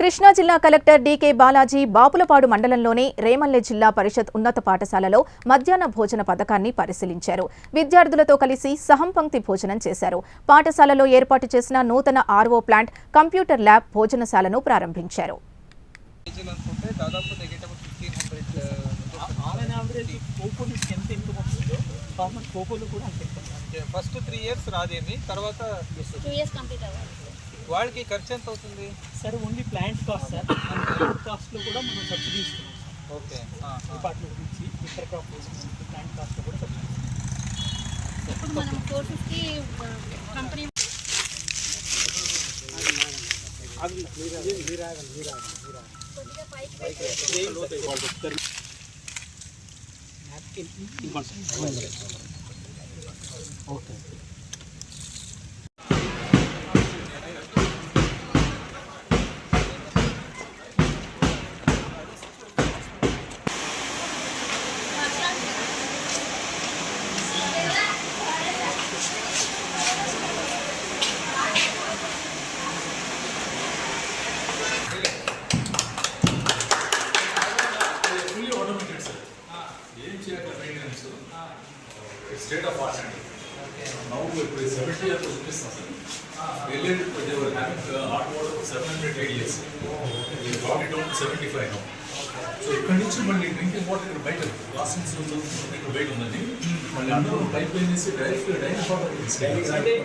కృష్ణా జిల్లా collector DK Balaji Bapulapadu మండలంలోని రేమల్లె జిల్లా పరిషత్ ఉన్నత పాఠశాలలో మధ్యాహ్న భోజన పథకాన్ని పరిశీలించారు. విద్యార్థులతో కలిసి సహంపంక్తి భోజనం చేశారు. పాఠశాలలో ఏర్పాటు చేసిన నూతన ఆర్వో ప్లాంట్ కంప్యూటర్ ల్యాబ్ భోజనశాలను ప్రారంభించారు. ఫస్ట్ త్రీ ఇయర్స్ రాదేమి తర్వాత టూ ఇయర్స్ కంప్లీట్ అవ్వాలి. వాళ్ళకి ఖర్చు ఎంత అవుతుంది? Sir only plant cost sir. Plant కాస్ట్లో కూడా మనం సబ్సిడీ ఇస్తున్నాం ఓకే. డిపార్ట్మెంట్ నుంచి ఇంటర్ క్రాప్ ప్లాంట్ కాస్ట్లో కూడా సబ్సిడీ ఇప్పుడు మనం ఫోర్ ఫిఫ్టీ కంపెనీ ఓకే. ఏం చేయట్లేదు మెయింటెనెన్స్ స్టేట్ ఆఫ్ ఆర్ట్ అండి నవ్వు ఇప్పుడు సెవెంటీ ఇయర్స్ చూపిస్తాం సార్. వెళ్ళేది they were having hot water seven hundred eight years body down seventy five now so ఇక్కడ నుంచి మళ్ళీ డ్రింకింగ్ వాటర్ ఇక్కడ బయట లాసెన్స్ ఇక్కడ బయట ఉందండి మళ్ళీ అందరూ పైప్ లైన్ వేసి డైరెక్ట్ డైరెక్ట్ వాటర్ తీసుకెళ్ళి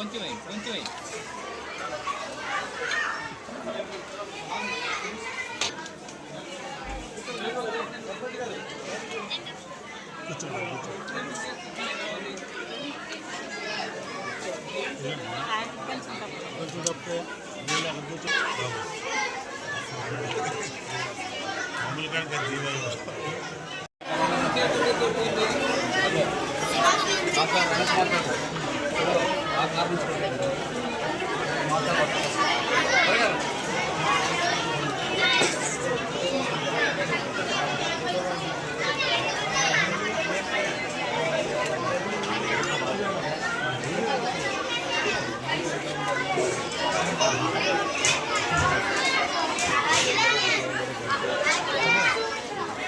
కొంచెం వేయండి కొంచెం వేయండి కొంచెం తప్పు మామూలుగా జీవాలు মাথা